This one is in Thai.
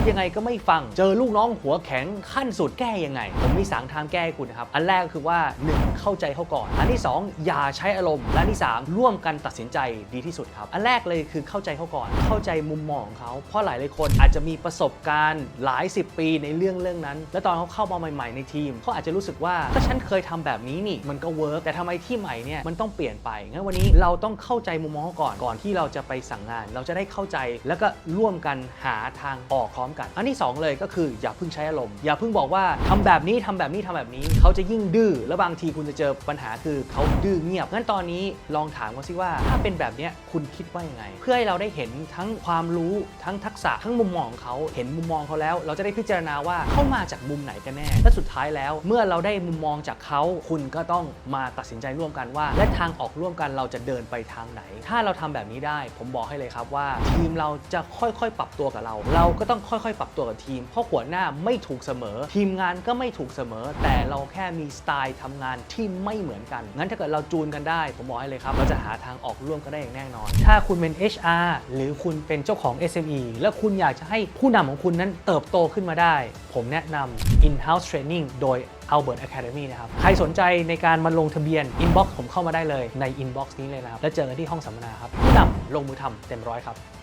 ดยังไงก็ไม่ฟัง เจอลูกน้องหัวแข็งขั้นสุดแก้ยังไง ผมมีสามทางแก้ให้คุณนะครับ อันแรกก็คือว่า 1. เข้าใจเขาก่อน อันที่ 2 อย่าใช้อารมณ์ และอันที่ 3 ร่วมกันตัดสินใจดีที่สุดครับ อันแรกเลยคือเข้าใจเขาก่อน เข้าใจมุมมองของเขา เพราะหลายหลายคนอาจจะมีประสบการณ์หลาย 10 ปีในเรื่องเรื่องนั้น และตอนเขาเข้ามาใหม่ ๆ ในทีมเขาอาจจะรู้สึกว่าก็ฉันเคยทำแบบนี้นี่มันก็เวิร์กแต่ทำไมที่ใหม่เนี่ยมันต้องเปลี่ยนไปงั้นวันนี้เราต้องเข้าใจมุมมองเขาก่อนก่อนที่เราจะไปสั่งงาน เราจะได้เข้าใจแล้วก็ร่วมกันหาทางออกพร้อมกัน อันที่สองเลยก็คืออย่าเพิ่งใช้อารมณ์ อย่าเพิ่งบอกว่าทำแบบนี้ทำแบบนี้ทำแบบนี้ เขาจะยิ่งดื้อ แล้วบางทีคุณจะเจอปัญหาคือเขาดื้อเงียบ งั้นตอนนี้ลองถามเขาสิว่าถ้าเป็นแบบนี้คุณคิดว่ายังไง เพื่อให้เราได้เห็นทั้งความรู้ทั้งทักษะทั้งมุมมองของเขาเห็นมุมมองเขาแล้ว เราจะได้พิจารณาว่าเขามาจากมุมไหนกันแน่ และสุดท้ายแล้ว เมื่อเราได้มุมมองจากเขาคุณก็ต้องมาตัดสินใจร่วมกันว่า และทางออกร่วมกันเราจะเดินไปทางไหน ถ้าเราทำแบบนี้ได้ ผมบอกให้เลยครับว่า ทีมเราจะค่อยๆ ปรับตัวกับเรา เราก็ต้องค่อยๆ ปรับตัวกับทีม เพราะหัวหน้าไม่ถูกเสมอ ทีมงานก็ไม่ถูกเสมอ แต่เราแค่มีสไตล์ทำงานที่ไม่เหมือนกัน งั้นถ้าเกิดเราจูนกันได้ ผมบอกให้เลยครับ เราจะหาทางออกร่วมกันได้อย่างแน่นอน ถ้าคุณเป็น HR หรือคุณเป็นเจ้าของ SME และคุณอยากจะให้ผู้นำของคุณนั้นเติบโตขึ้นมาได้ ผมแนะนำ in-house training โดย Albert Academy นะครับ ใครสนใจในการมาลงทะเบียน inbox ผมเข้ามาได้เลยใน inbox นี้เลยนะครับ แล้วเจอกันที่ห้องสัมมนาครับผู้นำลงมือทำเต็มร้อยครับ